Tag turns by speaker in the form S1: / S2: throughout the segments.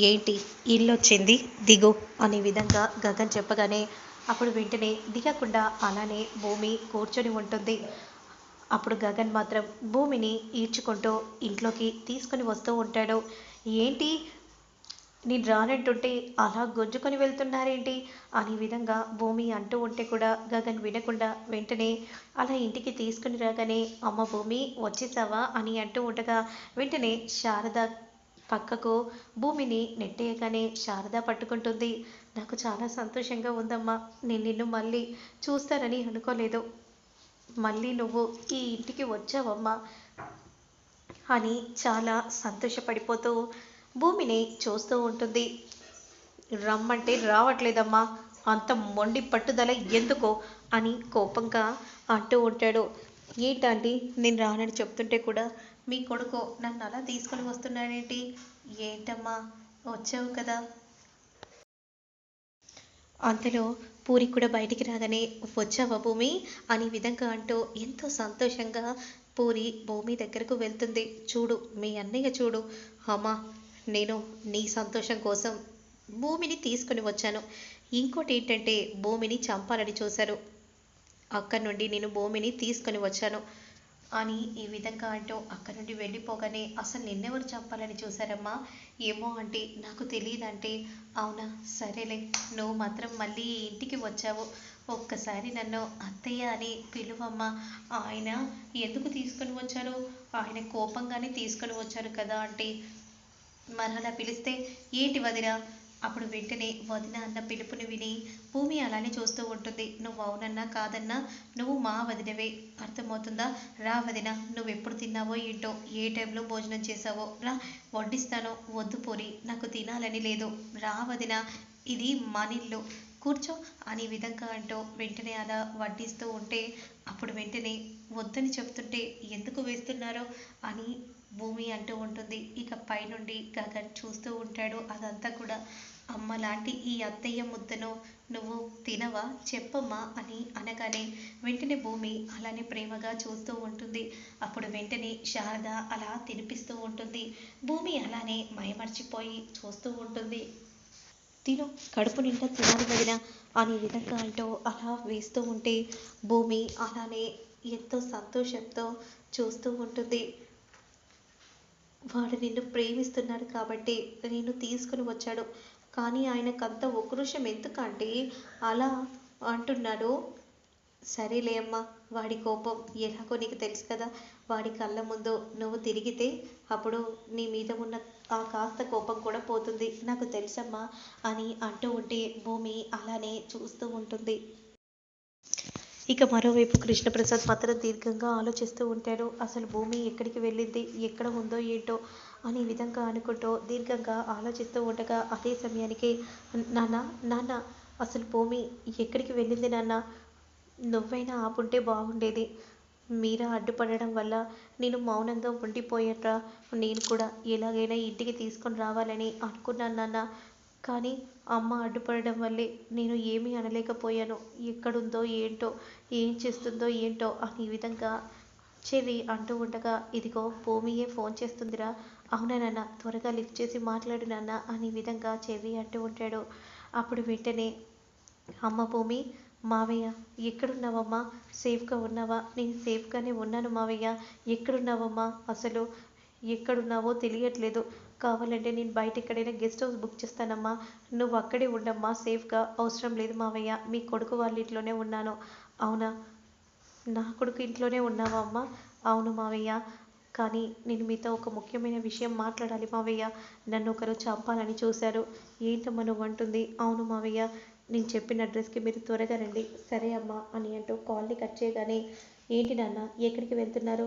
S1: ఏంటి? ఇల్లు వచ్చింది దిగు అనే విధంగా గగన్ చెప్పగానే అప్పుడు వెంటనే దిగకుండా అలానే భూమి కూర్చొని ఉంటుంది. అప్పుడు గగన్ మాత్రం భూమిని ఈడ్చుకుంటూ ఇంట్లోకి తీసుకొని వస్తూ ఉంటాడు. ఏంటి? నేను రానంటుంటే అలా గుంజుకొని వెళ్తున్నారేంటి? అనే విధంగా భూమి అంటూ ఉంటే కూడా గగన్ వినకుండా వెంటనే అలా ఇంటికి తీసుకుని రాగానే అమ్మ భూమి వచ్చేసావా? అని అంటూ ఉండగా వెంటనే శారద పక్కకు భూమిని నెట్టేయగానే శారద పట్టుకుంటుంది. నాకు చాలా సంతోషంగా ఉందమ్మా. నేను నిన్ను మళ్ళీ చూస్తానని అనుకోలేదు. మళ్ళీ నువ్వు ఈ ఇంటికి వచ్చావమ్మా అని చాలా సంతోషపడిపోతూ భూమిని చూస్తూ ఉంటుంది. రమ్మంటే రావట్లేదమ్మా. అంత మొండి పట్టుదల ఎందుకో? అని కోపంగా అంటూ ఉంటాడు. ఏంటండి నేను రానని చెప్తుంటే కూడా మీ కొడుకు నన్ను అలా తీసుకొని వస్తున్నాడేంటి? ఏంటమ్మా? వచ్చావు కదా. అంతలో పూరి కూడా బయటికి రాగానే వచ్చావా భూమి? అనే విధంగా అంటూ ఎంతో సంతోషంగా పూరి భూమి దగ్గరకు వెళ్తుంది. చూడు మీ అన్నయ్య చూడు. అమ్మా నేను నీ సంతోషం కోసం భూమిని తీసుకుని వచ్చాను. ఇంకోటి ఏంటంటే భూమిని చంపాలని చూశారు. అక్కడి నుండి నేను భూమిని తీసుకొని వచ్చాను. అని ఈ విధంగా అంటూ అక్కడి నుండి వెళ్ళిపోగానే అసలు నిన్నెవరు చంపాలని చూశారమ్మా? ఏమో అంటే నాకు తెలియదంటే అవునా? సరేలే నువ్వు మాత్రం మళ్ళీ ఇంటికి వచ్చావు. ఒక్కసారి నన్ను అత్తయ్య అని పిలువమ్మా. ఆయన ఎందుకు తీసుకొని వచ్చారు? ఆయన కోపంగానే తీసుకొని వచ్చారు కదా అంటే మరి అలా పిలిస్తే ఏంటి వదినా? అప్పుడు వెంటనే వదిన అన్న పిలుపుని విని భూమి అలానే చూస్తూ ఉంటుంది. నువ్వు అవునన్నా కాదన్నా నువ్వు మా వదినవే. అర్థమవుతుందా? రా వదిన నువ్వు ఎప్పుడు తిన్నావో ఏంటో ఏ టైంలో భోజనం చేసావో రా వడ్డిస్తాను. వద్దు పోరి నాకు తినాలని లేదు. రా వదిన ఇది మనిల్లు. కూర్చో అనే విధంగా అంటూ వెంటనే అలా వడ్డిస్తూ ఉంటే అప్పుడు వెంటనే వద్దని చెప్తుంటే ఎందుకు వేస్తున్నారో అని భూమి అంటూ ఉంటుంది. ఇక పైనుండి గగన్ చూస్తూ ఉంటాడు అదంతా కూడా. అమ్మ లాంటి ఈ అత్తయ్య ముద్దను నువ్వు తినవా? చెప్పమ్మా అని అనగానే వెంటనే భూమి అలానే ప్రేమగా చూస్తూ ఉంటుంది. అప్పుడు వెంటనే శారద అలా తినిపిస్తూ ఉంటుంది. భూమి అలానే మైమర్చిపోయి చూస్తూ ఉంటుంది. తిను. కడుపు నిండా తినాలి వదిన అనే విధంగా అంటూ అలా వేస్తూ ఉంటే భూమి అలానే ఎంతో సంతోషంతో చూస్తూ ఉంటుంది. వాడు నిన్ను ప్రేమిస్తున్నాడు కాబట్టి నిన్ను తీసుకుని వచ్చాడు. కానీ ఆయనకంత ఉక్రోషం ఎందుకంటే అలా అంటున్నాడు. సరేలే అమ్మా వాడి కోపం ఎలాగో నీకు తెలుసు కదా. వాడి కళ్ళ ముందు నువ్వు తిరిగితే అప్పుడు నీ మీద ఉన్న ఆ కాస్త కోపం కూడా పోతుంది. నాకు తెలుసమ్మా అని అంటూ ఉంటే భూమి అలానే చూస్తూ ఉంటుంది. ఇక మరోవైపు కృష్ణప్రసాద్ మాత్రం దీర్ఘంగా ఆలోచిస్తూ ఉంటాడు. అసలు భూమి ఎక్కడికి వెళ్ళింది ఎక్కడ ఉందో ఏంటో అనే విధంగా అనుకుంటూ దీర్ఘంగా ఆలోచిస్తూ ఉండగా అదే సమయానికి నాన్న నాన్న అసలు భూమి ఎక్కడికి వెళ్ళింది నాన్న? నువ్వైనా ఆపుంటే బాగుండేది. మీరా అడ్డుపడడం వల్ల నేను మౌనంగా ఉండిపోయాట్రా. నేను కూడా ఎలాగైనా ఇంటికి తీసుకొని రావాలని అనుకున్నాను నాన్న. కానీ అమ్మ అడ్డుపడడం వల్లే నేను ఏమీ అనలేకపోయాను. ఎక్కడుందో ఏంటో ఏం చేస్తుందో ఏంటో అని ఈ విధంగా చెవి అంటూ ఉండగా ఇదిగో భూమియే ఫోన్ చేస్తుందిరా. అవునా నాన్న త్వరగా లిఫ్ట్ చేసి మాట్లాడు నాన్న అని విధంగా చెవి అంటూ ఉంటాడు. అప్పుడు వెంటనే అమ్మ భూమి మావయ్య ఎక్కడున్నావమ్మా? సేఫ్గా ఉన్నావా? నేను సేఫ్గానే ఉన్నాను మావయ్య. ఎక్కడున్నావమ్మా? అసలు ఎక్కడున్నావో తెలియట్లేదు. కావాలంటే నేను బయట ఎక్కడైనా గెస్ట్ హౌస్ బుక్ చేస్తానమ్మా. నువ్వు అక్కడే ఉండమ్మా సేఫ్గా. అవసరం లేదు మావయ్య మీ కొడుకు వాళ్ళ ఇంట్లోనే ఉన్నాను. అవునా? నా కొడుకు ఇంట్లోనే ఉన్నావా అమ్మా? అవును మావయ్య. కానీ నేను మీతో ఒక ముఖ్యమైన విషయం మాట్లాడాలి మావయ్య. నన్ను ఒకరు చంపాలని చూశారు. ఏంటమ్మా నువ్వు అంటుంది అవును మావయ్య నేను చెప్పిన అడ్రస్కి మీరు త్వరగా రండి. సరే అమ్మా అని అంటూ కాల్ని కట్ చేయగానే ఏంటి నాన్న ఎక్కడికి వెళ్తున్నారు?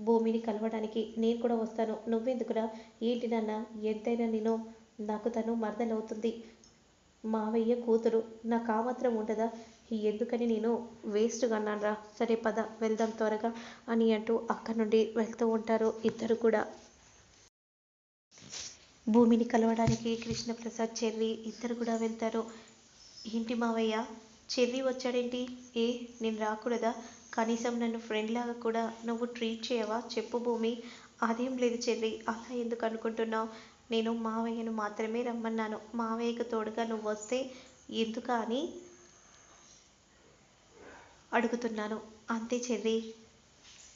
S1: భూమిని కలవడానికి నేను కూడా వస్తాను. నువ్వెందుకురా? ఏంటి నాన్న ఎంతైనా నేను నాకు తను మరదలవుతుంది. మావయ్య కూతురు నాకు ఆ మాత్రం ఉండదా? ఎందుకని నేను వేస్ట్గా అన్నానరా సరే పద వెళ్దాం త్వరగా అని అంటూ అక్కడ నుండి వెళ్తూ ఉంటారు ఇద్దరు కూడా. భూమిని కలవడానికి కృష్ణప్రసాద్ చెర్రి ఇద్దరు కూడా వెళ్తారు. ఏంటి మావయ్య? చెర్రి వచ్చాడేంటి? ఏ నేను రాకూడదా? కనీసం నన్ను ఫ్రెండ్ లాగా కూడా నువ్వు ట్రీట్ చేయవా? చెప్పు భూమి. అదేం లేదు చెల్లి అలా ఎందుకు అనుకుంటున్నావు? నేను మావయ్యను మాత్రమే రమ్మన్నాను. మావయ్యకు తోడుగా నువ్వు వస్తే ఎందుకు అని అడుగుతున్నాను. అంతే చెర్రి.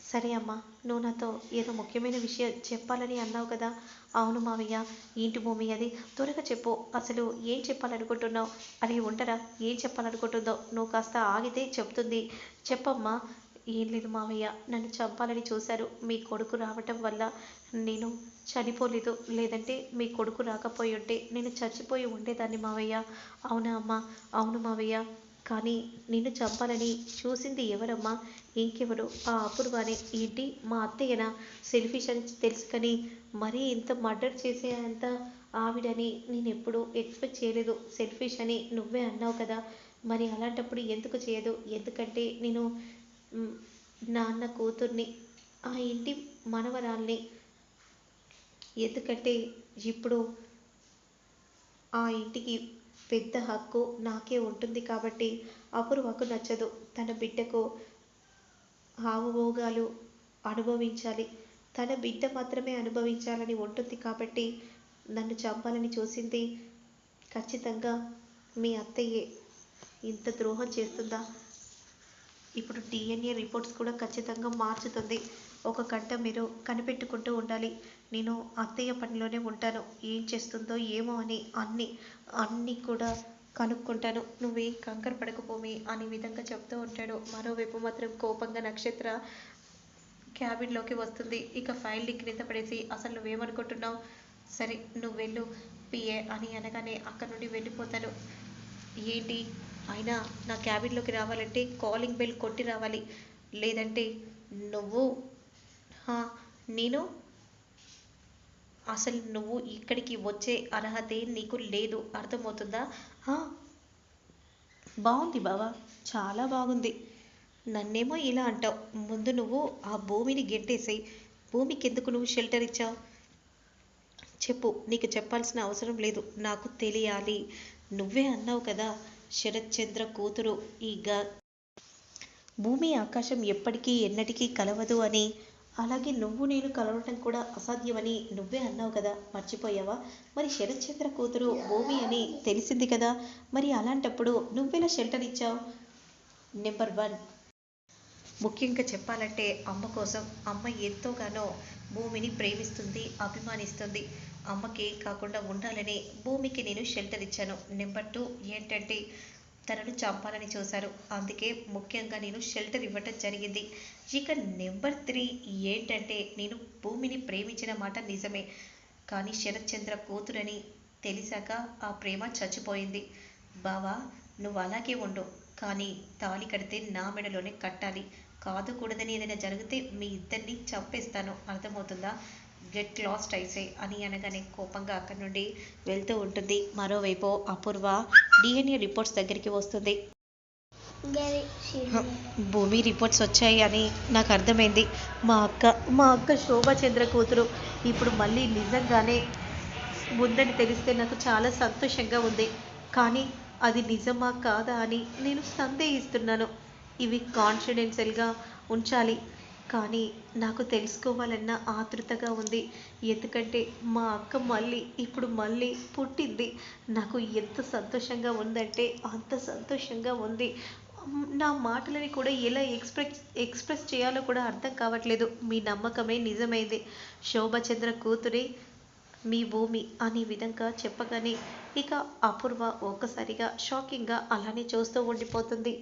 S1: సరే అమ్మా నువ్వు నాతో ఏదో ముఖ్యమైన విషయం చెప్పాలని అన్నావు కదా. అవును మావయ్య ఏంటి భూమి అది? త్వరగా చెప్పు. అసలు ఏం చెప్పాలనుకుంటున్నావు? అరే ఉండరా ఏం చెప్పాలనుకుంటుందో? నువ్వు కాస్త ఆగితే చెప్తుంది. చెప్పమ్మా. ఏం లేదు మావయ్య నన్ను చంపాలని చూశారు. మీ కొడుకు రావటం వల్ల నేను చనిపోలేదు. లేదంటే మీ కొడుకు రాకపోయి ఉంటే నేను చచ్చిపోయి ఉండేదాన్ని మావయ్య. అవునా అమ్మా? అవును మావయ్య. కానీ నిన్ను చంపాలని చూసింది ఎవరమ్మా? ఇంకెవరు? ఆ అపూర్వానే. ఏంటి? మా అత్తయ్యనా? సెల్ఫిష్ అని తెలుసు కానీ మరీ ఇంత మర్డర్ చేసే అంత ఆవిడని నేను ఎప్పుడూ ఎక్స్పెక్ట్ చేయలేదు. సెల్ఫిష్ అని నువ్వే అన్నావు కదా. మరి అలాంటప్పుడు ఎందుకు చేయదు? ఎందుకంటే నేను నాన్న కూతుర్ని ఆ ఇంటి మనవరాల్ని. ఎందుకంటే ఇప్పుడు ఆ ఇంటికి పెద్ద హక్కు నాకే ఉంటుంది కాబట్టి అపూర్వకు నచ్చదు. తన బిడ్డకు హావభోగాలు అనుభవించాలి. తన బిడ్డ మాత్రమే అనుభవించాలని ఉంటుంది కాబట్టి నన్ను చంపాలని చూసింది ఖచ్చితంగా మీ అత్తయ్యే. ఇంత ద్రోహం చేస్తుందా? ఇప్పుడు డిఎన్ఏ రిపోర్ట్స్ కూడా ఖచ్చితంగా మార్చుతుంది. ఒక గంట మీరు కనిపెట్టుకుంటూ ఉండాలి. నేను అత్తయ్య పనిలోనే ఉంటాను. ఏం చేస్తుందో ఏమో అని అన్ని అన్నీ కూడా కనుక్కుంటాను. నువ్వే కంకర పడకపోమి అనే విధంగా చెప్తూ ఉంటాడు. మరోవైపు మాత్రం కోపంగా నక్షత్ర క్యాబిన్లోకి వస్తుంది. ఇక ఫైల్ని క్రింద పడేసి అసలు నువ్వేమనుకుంటున్నావు? సరే నువ్వు వెళ్ళు పిఏ అని అనగానే అక్కడ నుండి వెళ్ళిపోతాను. ఏంటి? అయినా నా క్యాబిన్లోకి రావాలంటే కాలింగ్ బెల్ కొట్టి రావాలి. లేదంటే నువ్వు నేను? అసలు నువ్వు ఇక్కడికి వచ్చే అర్హతే నీకు లేదు. అర్థమవుతుందా? హా, బాగుంది బావా. చాలా బాగుంది. నన్నేమో ఇలా అంటావు. ముందు నువ్వు ఆ భూమిని గెంటేసాయి. భూమికి ఎందుకు నువ్వు షెల్టర్ ఇచ్చావు? చెప్పు నీకు చెప్పాల్సిన అవసరం లేదు. నాకు తెలియాలి. నువ్వే అన్నావు కదా శరత్చంద్ర కూతురు ఈ గ భూమి ఆకాశం ఎప్పటికీ ఎన్నటికీ కలవదు అని. అలాగే నువ్వు నేను కలవటం కూడా అసాధ్యమని నువ్వే అన్నావు కదా మర్చిపోయావా? మరి శరత్చంద్ర కూతురు భూమి అని తెలిసింది కదా మరి అలాంటప్పుడు నువ్వెలా షెల్టర్ ఇచ్చావు? నెంబర్ వన్ ముఖ్యంగా చెప్పాలంటే అమ్మ కోసం అమ్మ ఎంతోగానో భూమిని ప్రేమిస్తుంది అభిమానిస్తుంది. అమ్మకి కాకుండా ఉండాలని భూమికి నేను షెల్టర్ ఇచ్చాను. నెంబర్ టూ ఏంటంటే తనను చంపాలని చూశారు. అందుకే ముఖ్యంగా నేను షెల్టర్ ఇవ్వటం జరిగింది. ఇక నెంబర్ త్రీ ఏంటంటే నేను భూమిని ప్రేమించిన మాట నిజమే. కానీ శరత్ చంద్ర కూతురని తెలిసాక ఆ ప్రేమ చచ్చిపోయింది. బావా నువ్వు అలాగే ఉండు. కానీ తాళి కడితే నా మెడలోనే కట్టాలి. కాదు కూడదని ఏదైనా జరిగితే మీ ఇద్దరిని చంపేస్తాను. అర్థమవుతుందా? గెట్ లాస్ట్ అయితే అని అనగానే కోపంగా అక్కడి నుండి వెళ్తూ ఉంటుంది. మరోవైపు అపూర్వ డిఎన్ఏ రిపోర్ట్స్ దగ్గరికి వస్తుంది. భూమి రిపోర్ట్స్ వచ్చాయి అని నాకు అర్థమైంది. మా అక్క మా అక్క శోభాచంద్ర కూతురు ఇప్పుడు మళ్ళీ నిజంగానే ఉందని తెలిస్తే నాకు చాలా సంతోషంగా ఉంది. కానీ అది నిజమా కాదా అని నేను సందేహిస్తున్నాను. ఇవి కాన్ఫిడెన్షియల్గా ఉంచాలి. కానీ నాకు తెలుసుకోవాలన్న ఆతృతగా ఉంది. ఎందుకంటే మా అక్క మళ్ళీ ఇప్పుడు మళ్ళీ పుట్టింది. నాకు ఎంత సంతోషంగా ఉందంటే అంత సంతోషంగా ఉంది. నా మాటలని కూడా ఎలా ఎక్స్ప్రెస్ ఎక్స్ప్రెస్ చేయాలో కూడా అర్థం కావట్లేదు. మీ నమ్మకమే నిజమైంది. శోభచంద్ర కూతురే మీ భూమి అనే విధంగా చెప్పగానే ఇక అపూర్వ ఒక్కసారిగా షాకింగ్గా అలానే చూస్తూ ఉండిపోతుంది.